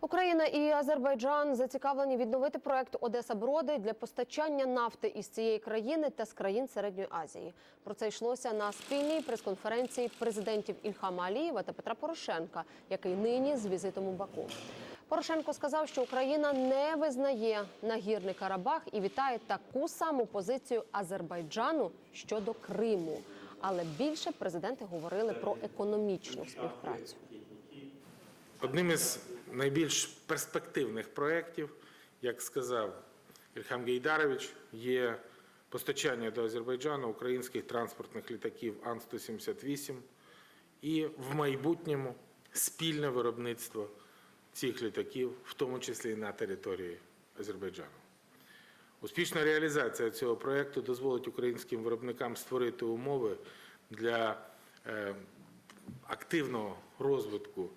Україна і Азербайджан зацікавлені відновити проект Одеса Броди для постачання нафти із цієї країни та з країн Середньої Азії. Про це йшлося на спільній прес-конференції президентів Ільхама Алієва та Петра Порошенка, який нині з візитом у Баку. Порошенко сказав, що Україна не визнає нагірний Карабах і вітає таку саму позицію Азербайджану щодо Криму. Але більше президенти говорили про економічну співпрацю. Одним із найбільш перспективних проєктів, як сказав Ільхам Гейдарович, є постачання до Азербайджану українських транспортних літаків Ан-178 і в майбутньому спільне виробництво цих літаків, в тому числі і на території Азербайджану. Успішна реалізація цього проєкту дозволить українським виробникам створити умови для е, активного розвитку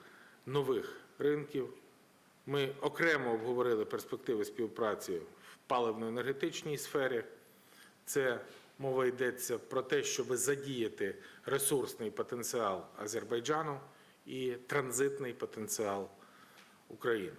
нових ринків. Ми окремо обговорили перспективи співпраці в паливно-енергетичній сфері. Це мова йдеться про те, щоб задіяти ресурсний потенціал Азербайджану і транзитний потенціал України.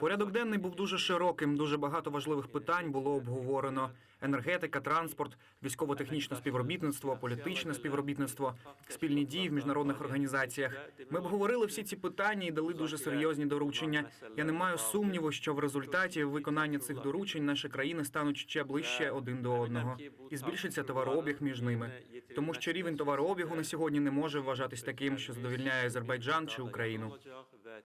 Порядок денний був дуже широким. Дуже багато важливих питань було обговорено: енергетика, транспорт, військово-технічне співробітництво, політичне співробітництво, спільні дії в міжнародних організаціях. Ми обговорили всі ці питання і дали дуже серйозні доручення. Я не маю сумніву, що в результаті виконання цих доручень наші країни стануть ще ближче один до одного і збільшиться товарообіг між ними, тому що рівень товарообігу на сьогодні не може вважатись таким, що задовільняє Азербайджан чи Україну.